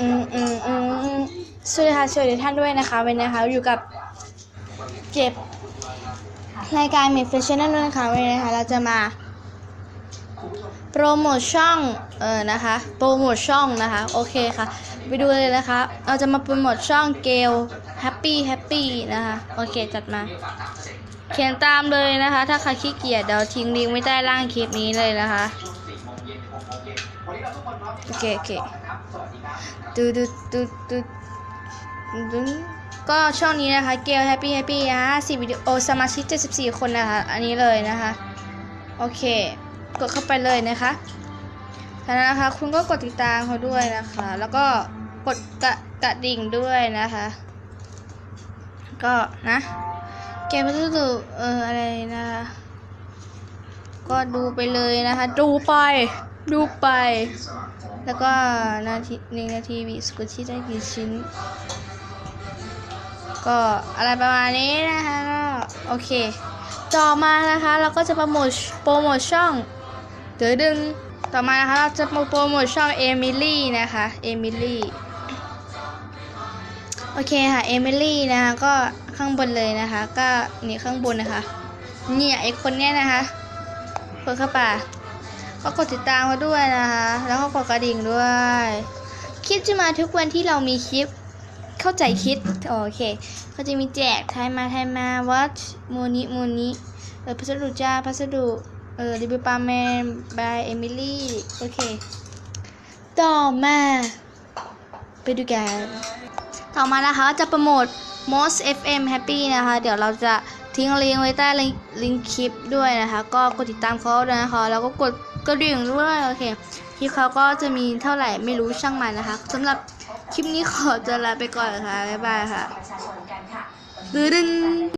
อืมอืมอืมสวัสดีค่ะสวัสดีท่านด้วยนะคะวันนี้นะคะอยู่กับเจ็บรายการเมฟชั่นนั่นด้วยนะคะวันนี้นะคะเราจะมาโปรโมทช่องเออนะคะโปรโมทช่องนะคะโอเคค่ะไปดูเลยนะคะเราจะมาโปรโมทช่องเกลแฮปปี้แฮปปี้นะคะโอเคจัดมา เขียนตามเลยนะคะ ถ้าใครขี้เกียจเดี๋ยวทิ้งลิงก์ไว้ใต้ล่างคลิปนี้เลยนะคะ โอเคโอเคดูดูดูดูดูก็ช่องนี้นะคะ เกลแฮปปี้แฮปปี้นะสิวิดีโอสมาชิก 74 คนนะคะ อันนี้เลยนะคะ โอเค กดเข้าไปเลยนะคะจากนั้นนะคะ คุณก็กดติดตามเขาด้วยนะคะ แล้วก็กดกระกระดิ่งด้วยนะคะ ก็นะเกมพัสดุเอออะไรนะคะ ก็ดูไปเลยนะคะ ดูไป ดูไป แล้วก็นาทีหนึ่งนาทีวิสกุชชี่ได้กี่ชิ้น ก็อะไรประมาณนี้นะคะก็โอเค ต่อมานะคะเราก็จะโปรโมทโปรโมทช่องเดี๋ยวดึงต่อมานะคะเราจะโปรโมทช่องเอมิลี่นะคะเอมิลี่โอเคค่ะเอมิลี่นะคะก็ข้างบนเลยนะคะ ก็นี่ข้างบนนะคะเนี่ยไอคนเนี้ยนะคะกดเข้าไป ก็กดติดตามเขาด้วยนะคะ แล้วก็กดกระดิ่งด้วย คลิปจะมาทุกวันที่เรามีคลิปเข้าใจคิด โอเคเขาจะมีแจกไทยมาไทยมาวัดมูนิมูนิเออพัสดุจ้าพัสดุเออริบิปาแมนบายเอมิลี่โอเค ต่อมา ไปดูกัน ต่อมานะคะจะโปรโมท most fm happy นะคะ เดี๋ยวเราจะ ทิ้งลิงก์ไว้ใต้ลิงก์ลิงก์คลิปด้วยนะคะ ก็กดติดตามเขาด้วยนะคะ แล้วก็กดกระดิ่งด้วยโอเคคลิปเขาก็จะมีเท่าไหร่ไม่รู้ช่างมันนะคะสำหรับคลิปนี้ขอจะลาไปก่อนนะคะบ๊ายบายค่ะดื้อดึน